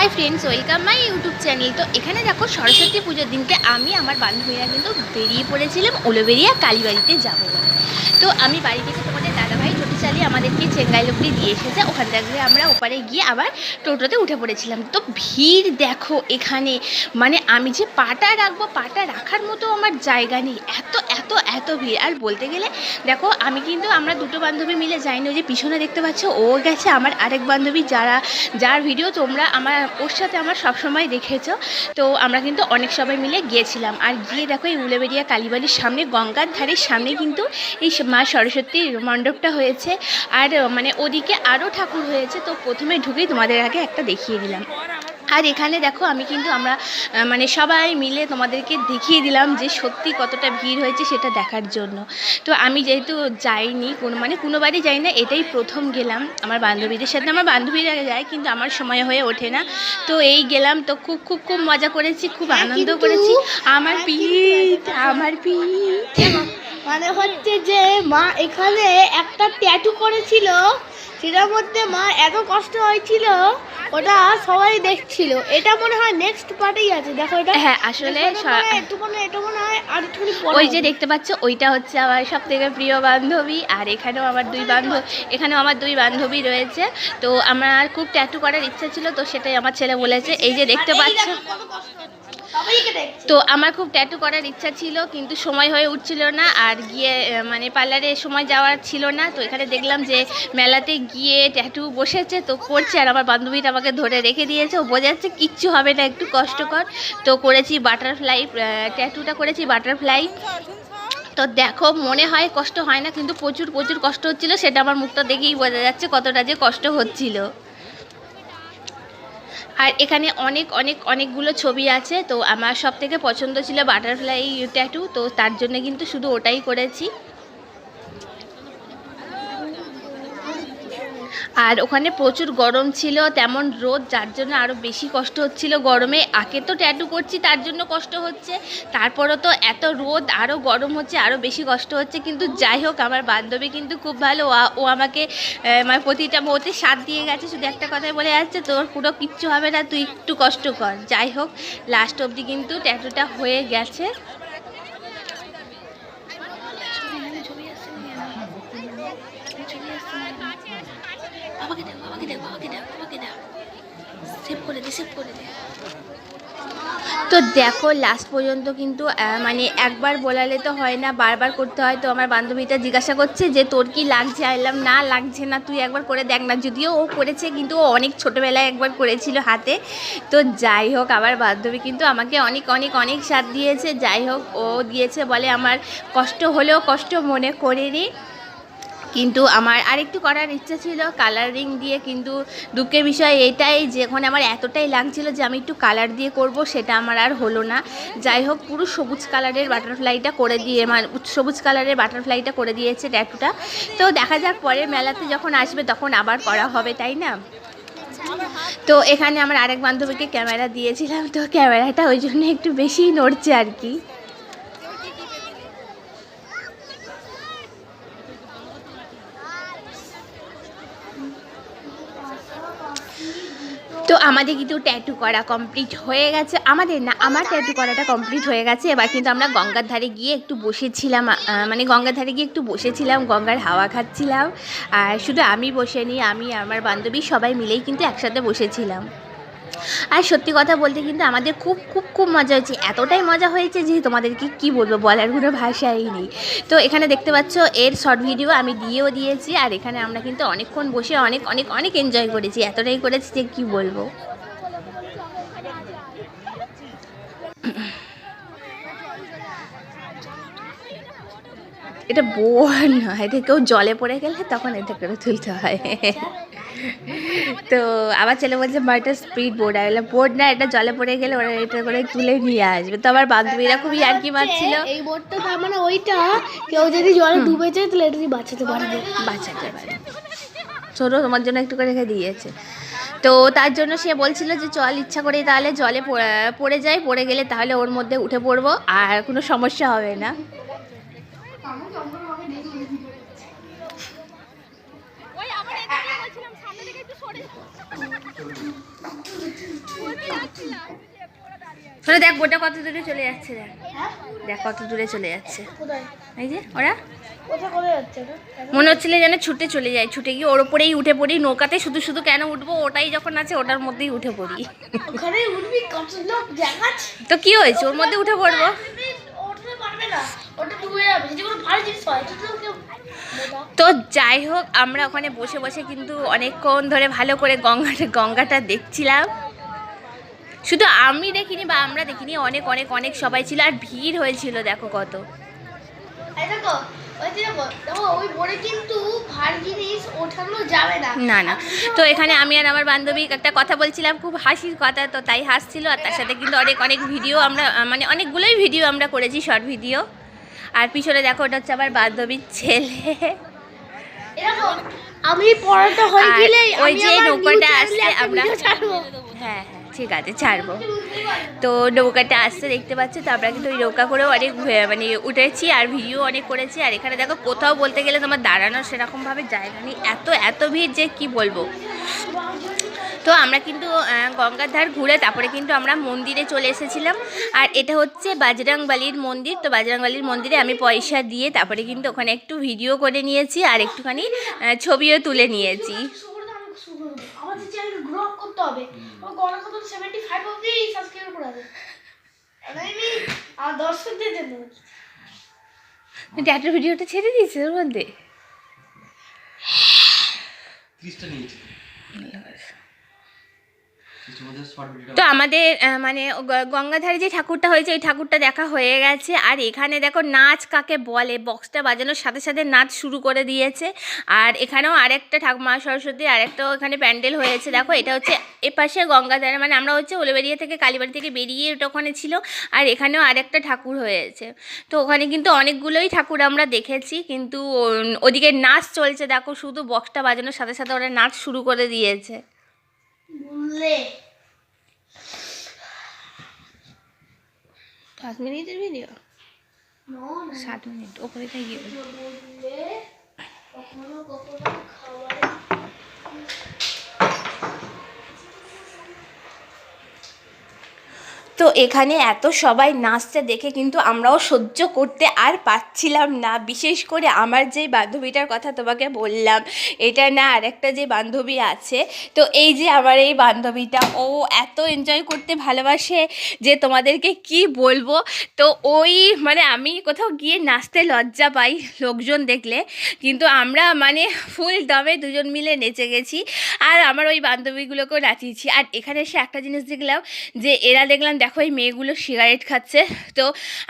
Hi friends, welcome my YouTube channel. তো এখানে দেখো সরস্বতী পুজোর দিনকে আমি, আমার বান্ধবীরা কিন্তু বেরিয়ে পড়েছিলাম উলোবেরিয়া কালীবাড়িতে যাব তো আমি বাড়ি থেকে তোমাদের দাদাভাই টোটো চালিয়ে আমাদেরকে চেঙ্গাই অব্দি দিয়ে এসেছে। ওখান থেকে আমরা ওপারে গিয়ে আবার টোটোতে উঠে পড়েছিলাম। তো ভিড় দেখো এখানে। মানে আমি যে পাটা রাখব, পাটা রাখার মতো আমার জায়গা নেই। এত এত এত ভিড়। আর বলতে গেলে, দেখো, আমি কিন্তু আমরা দুটো বান্ধবী মিলে যাইনি। ওই যে পিছনে দেখতে পাচ্ছ, ও গেছে, আমার আরেক বান্ধবী, যারা, যার ভিডিও তোমরা আমার, ওর সাথে আমার সবসময় দেখেছ। তো আমরা কিন্তু অনেক সবাই মিলে গিয়েছিলাম। আর গিয়ে দেখো, এই উলেবেরিয়া কালীবাড়ির সামনে, গঙ্গার ধারের সামনে কিন্তু এই মা সরস্বতীর মণ্ডপটা হয়েছে। আর মানে ওদিকে আরও ঠাকুর হয়েছে। তো প্রথমে ঢুকেই তোমাদের আগে একটা দেখিয়ে দিলাম। আর এখানে দেখো আমি কিন্তু আমরা মানে সবাই মিলে তোমাদেরকে দেখিয়ে দিলাম যে সত্যি কতটা ভিড় হয়েছে সেটা দেখার জন্য। তো আমি যেহেতু যাইনি কোনো মানে কোনো বাড়ি যাই না এটাই প্রথম গেলাম। আমার বান্ধবীদের সাথে আমার বান্ধবীরা যায় কিন্তু আমার সময় হয়ে ওঠে না। তো এই গেলাম তো খুব খুব খুব মজা করেছি খুব হ্যাঁ, আনন্দ করেছি। আমার হ্যাঁ, পিঠ আমার পিঠ। মানে হচ্ছে যে মা এখানে একটা ট্যাটু করেছিল সেটার মধ্যে মা এত কষ্ট হয়েছিল ওটা সবাই দেখছিল। এটা মনে হয় নেক্সট পার্টেই আছে। দেখো এটা হ্যাঁ আসলে একটু মনে হয় এটা মনে হয় আর একটুখানি ওই যে দেখতে পাচ্ছ ওইটা হচ্ছে আমার সব থেকে প্রিয় বান্ধবী আর এখানেও আমার দুই বান্ধব এখানেও আমার দুই বান্ধবী রয়েছে। তো আমার খুব ট্যাটু করার ইচ্ছা ছিল তো সেটাই আমার ছেলে বলেছে। এই যে দেখতে পাচ্ছ। তো আমার খুব ট্যাটু করার ইচ্ছা ছিল কিন্তু সময় হয়ে উঠছিল না আর গিয়ে মানে পার্লারে সময় যাওয়ার ছিল না। তো এখানে দেখলাম যে মেলাতে গিয়ে ট্যাটু বসেছে তো করছে আর আমার বান্ধবীটা আমাকে ধরে রেখে দিয়েছে। ও বোঝাচ্ছে কিচ্ছু হবে না, একটু কষ্টকর তো করেছি বাটারফ্লাই ট্যাটুটা করেছি বাটারফ্লাই তো দেখো, মনে হয় কষ্ট হয় না, কিন্তু প্রচুর প্রচুর কষ্ট হচ্ছিল, সেটা আমার মুখটা দেখেই বোঝা যাচ্ছে কতটা যে কষ্ট হচ্ছিল। আর এখানে অনেক অনেক, অনেকগুলো ছবি আছে, তো আমার সব থেকে পছন্দ ছিল বাটারফ্লাই ট্যাটু তো তার জন্য কিন্তু শুধু ওটাই করেছি। আর ওখানে প্রচুর গরম ছিল, তেমন রোদ, যার জন্য আরও বেশি কষ্ট হচ্ছিল গরমে। আগে তো ট্যাটু করছি, তার জন্য কষ্ট হচ্ছে। তারপরও তো এত রোদ আরও গরম হচ্ছে আরও বেশি কষ্ট হচ্ছে। কিন্তু যাই হোক, আমার বান্ধবী কিন্তু খুব ভালো। ও- আমাকে মানে প্রতিটা মুহূর্তে সাথ দিয়ে গেছে। শুধু একটা কথাই বলে যাচ্ছে, তোর পুরো কিচ্ছু হবে না, তুই একটু কষ্ট কর। যাই হোক লাস্ট অবধি কিন্তু ট্যাটুটা হয়ে গেছে। সেভ করে দে সেভ করে দে। তো দেখো লাস্ট পর্যন্ত কিন্তু মানে একবার বলালে তো হয় না, বারবার করতে হয়। তো আমার বান্ধবীটা জিজ্ঞাসা করছে যে, তোর কি লাগছে? আইলাম না, লাগছে না, তুই একবার করে দেখ না। যদিও ও করেছে, কিন্তু ও অনেক ছোটোবেলায় একবার করেছিল হাতে। তো যাই হোক, আমার বান্ধবী কিন্তু আমাকে অনেক অনেক অনেক সাথ দিয়েছে। যাই হোক, ও দিয়েছে বলে আমার কষ্ট হলেও কষ্ট মনে করে রে কিন্তু আমার আরেকটু করার ইচ্ছা ছিল কালারিং দিয়ে। কিন্তু দুঃখের বিষয় এটাই যে এখন আমার এতটাই লাগছিল যে, আমি একটু কালার দিয়ে করব, সেটা আমার আর হলো না। যাই হোক, পুরো সবুজ কালারের বাটারফ্লাইটা করে দিয়ে মানে সবুজ কালারের বাটারফ্লাইটা করে দিয়েছে ট্যাটুটা তো দেখা যাক, পরের মেলাতে যখন আসবে, তখন আবার করা হবে, তাই না? তো এখানে আমার আরেক বান্ধবীকে ক্যামেরা দিয়েছিলাম, তো ক্যামেরাটা ওই জন্য একটু বেশিই নড়ছে আর কি। তো আমাদের কিন্তু ট্যাটু করা কমপ্লিট হয়ে গেছে। আমাদের না, আমার ট্যাটু করাটা কমপ্লিট হয়ে গেছে। এবার কিন্তু আমরা গঙ্গার ধারে গিয়ে একটু বসেছিলাম। মানে গঙ্গার ধারে গিয়ে একটু বসেছিলাম, গঙ্গার হাওয়া খাচ্ছিলাম। আর শুধু আমি বসে নিই আমি আমার বান্ধবী সবাই মিলেই কিন্তু একসাথে বসেছিলাম। আর সত্যি কথা বলতে কিন্তু আমাদের খুব খুব খুব মজা হয়েছে। এতটাই মজা হয়েছে যে তোমাদেরকে কি বলব বলার কোনো ভাষাই নেই। তো এখানে দেখতে পাচ্ছ এর শর্ট ভিডিও আমি দিয়েও দিয়েছি আর এখানে আমরা কিন্তু অনেকক্ষণ বসে অনেক অনেক অনেক এনজয় করেছি। এতটাই করেছি যে কী বলব। এটা বোর নয় এটা কেউ জলে পড়ে গেলে তখন এটা করে তুলতে হয়। তো আবার ছেলে বলছে মাটা স্পিড বোর্ড আর এলা বোর্ড না এটা জলে পড়ে গেলে ওরা এটা করে তুলে নিয়ে আসবে। তো আমার বান্ধবীরা খুবই আর কি মারছিল। এই বোর্ডটা তার মানে ওইটা কেউ যদি জলে ডুবে যায় তাহলে এটা দিয়ে বাঁচাতে পারবে। বাঁচাতে পারে ছোটো তোমার জন্য একটু করে রেখে দিয়েছে। তো তার জন্য সে বলছিল যে চল ইচ্ছা করে তাহলে জলে পড়ে- পড়ে যাই পড়ে গেলে তাহলে ওর মধ্যে উঠে পড়ব আর কোনো সমস্যা হবে না। শোনো দেখ গোটা কত দূরে চলে যাচ্ছে দেখ। দেখ কত দূরে চলে যাচ্ছে। এই যে ওরা। ওটা মনে হচ্ছিল যেন ছুটে চলে যায় ছুটে গিয়ে ওর ওপরেই উঠে পড়ি নৌকাতে শুধু শুধু কেন উঠবো ওটাই যখন আছে ওটার মধ্যেই উঠে পড়ি। তো কি হয়েছে? ওর মধ্যে উঠে পড়ব? ওটা তো যাই হোক আমরা ওখানে বসে বসে কিন্তু অনেকক্ষণ ধরে ভালো করে গঙ্গাটা গঙ্গাটা দেখছিলাম। শুধু আমি দেখিনি বা আমরা দেখিনি অনেক অনেক অনেক সবাই ছিল আর ভিড় হয়েছিল দেখো কত। না। না তো এখানে আমি আর আমার বান্ধবী একটা কথা বলছিলাম খুব হাসির কথা তো তাই হাসছিল আর তার সাথে কিন্তু অনেক অনেক ভিডিও আমরা মানে অনেকগুলোই ভিডিও আমরা করেছি শর্ট ভিডিও। আর পিছনে দেখো ওটা হচ্ছে আমার বান্ধবীর ছেলে। আমি পড়াটা হয়ে গেলেই ওই যে নৌকাটা একটা আমরা- হ্যাঁ হ্যাঁ। ঠিক আছে, ছাড়বো। তো নৌকাটা আসতে দেখতে পাচ্ছি, তো আমরা কিন্তু ওই নৌকা করেও অনেক মানে উঠেছি আর ভিডিও অনেক করেছি। আর এখানে দেখো, কোথাও বলতে গেলে তোমার দাঁড়ানোর সেরকমভাবে জায়গা নেই। এত এত ভিড় যে কি বলব? তো আমরা কিন্তু গঙ্গার ধার ঘুরে তারপরে কিন্তু আমরা মন্দিরে চলে এসেছিলাম। আর এটা হচ্ছে বাজরাংবালির মন্দির। তো বাজরাংবালির মন্দিরে আমি পয়সা দিয়ে তারপরে কিন্তু ওখানে একটু ভিডিও করে নিয়েছি আর একটুখানি ছবিও তুলে নিয়েছি। আমাদের চ্যানেল গ্রো আপ করতে হবে আমার গড় কত সেভেন্টি ফাইভ অব্দি সাবস্ক্রাইব করে হবে আর আমি আমার দর্শকদের জন্য। একটা ভিডিওটা ছেড়ে দিয়েছে ওর মধ্যে? ত্রিশটা নিয়েছি ত্রিশটার মধ্যে শর্ট ভিডিওটা তো আমাদের মানে গ- গঙ্গাধারে যে ঠাকুরটা হয়েছে ওই ঠাকুরটা দেখা হয়ে গেছে। আর এখানে দেখো নাচ কাকে বলে বক্সটা বাজানোর সাথে সাথে নাচ শুরু করে দিয়েছে। আর এখানেও আরেকটা ঠাকুর মা সরস্বতী আরেকটা এখানে প্যান্ডেল হয়েছে। দেখো এটা হচ্ছে এপাশে গঙ্গাধারে মানে আমরা হচ্ছে উলেবেরিয়া থেকে কালীবাড়ি থেকে বেরিয়ে ওটা ওখানে ছিল। আর এখানেও আরেকটা ঠাকুর হয়েছে। তো ওখানে কিন্তু অনেকগুলোই ঠাকুর আমরা দেখেছি কিন্তু ওদিকে নাচ চলছে। দেখো শুধু বক্সটা বাজানোর সাথে সাথে ওরা নাচ শুরু করে দিয়েছে। বললে পাঁচ মিনিটের ভিডিও সাত মিনিট ওপরে থেকে তো এখানে এত সবাই নাচতে দেখে কিন্তু আমরাও সহ্য করতে আর পাচ্ছিলাম না। বিশেষ করে আমার যে বান্ধবীটার কথা তোমাকে বললাম, এটা না আরেকটা যে বান্ধবী আছে, তো এই যে আমার এই বান্ধবীটা, ও এত এনজয় করতে ভালোবাসে যে তোমাদেরকে কি বলব? তো ওই মানে আমি কোথাও গিয়ে নাচতে লজ্জা পাই লোকজন দেখলে, কিন্তু আমরা মানে ফুল দমে দুজন মিলে নেচে গেছি আর আমার ওই বান্ধবীগুলোকেও নাচিয়েছি। আর এখানে এসে একটা জিনিস দেখলাম যে এরা দেখলাম দেখো এই মেয়েগুলো সিগারেট খাচ্ছে। তো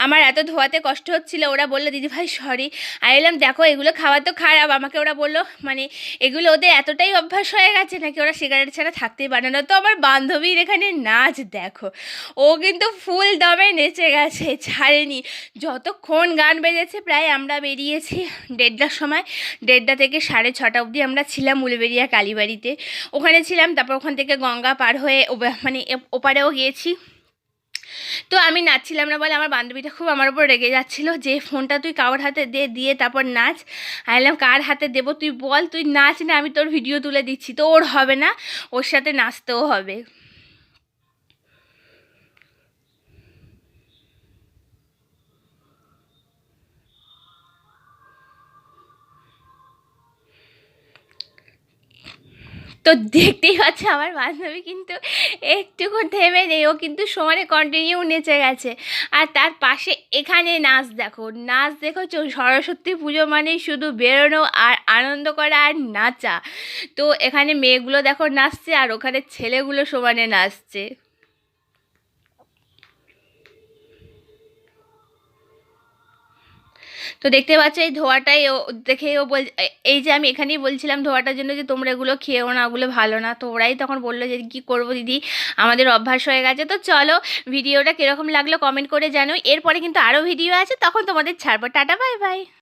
আমার এত ধোয়াতে কষ্ট হচ্ছিল, ওরা বলল, দিদি ভাই সরি আর এলাম দেখো, এগুলো খাওয়া তো খারাপ। আমাকে ওরা বলল মানে এগুলো ওদের এতটাই অভ্যাস হয়ে গেছে নাকি ওরা সিগারেট ছাড়া থাকতেই পারে না? তো আমার বান্ধবীর এখানে নাচ, দেখো। ও কিন্তু ফুল দমে নেচে গেছে, ছাড়েনি। যতক্ষণ গান বেজেছে, প্রায় আমরা বেরিয়েছি দেড়টার সময়। দেড়টা থেকে সাড়ে ছটা অবধি আমরা ছিলাম উলবেরিয়া কালীবাড়িতে। ওখানে ছিলাম, তারপর ওখান থেকে গঙ্গা পার হয়ে মানে ওপারেও গিয়েছি। তো আমি নাচছিলাম না বলে আমার বান্ধবীটা খুব আমার উপর রেগে যাচ্ছিল যে, ফোনটা তুই কারোর হাতে দে, দিয়ে তারপর নাচ। আইলাম কার হাতে দেব? তুই বল, তুই নাচ না, আমি তোর ভিডিও তুলে দিচ্ছি। তো ওর হবে না, ওর সাথে নাচতেও হবে। তো দেখতেই পাচ্ছে আমার বান্ধবী কিন্তু একটুকু থেমে নেই। ও কিন্তু সমানে কন্টিনিউ নেচে গেছে। আর তার পাশে এখানে নাচ দেখো। নাচ দেখো সরস্বতী পুজো মানে শুধু বেরোনো আর আনন্দ করা আর নাচা। তো এখানে মেয়েগুলো দেখো নাচছে আর ওখানে ছেলেগুলো সমানে নাচছে। তো দেখতে পাচ্ছ এই ধোয়াটাই ও দেখে ও বল এই যে আমি এখানেই বলছিলাম ধোয়াটার জন্য যে তোমরা এগুলো খেয়েও না, ওগুলো ভালো না। তো ওরাই তখন বলল যে কী করব দিদি? আমাদের অভ্যাস হয়ে গেছে। তো চলো ভিডিওটা কীরকম লাগল কমেন্ট করে জানো এরপরে কিন্তু আরও ভিডিও আছে। তখন তোমাদের ছাড়বো। Tata, bye bye.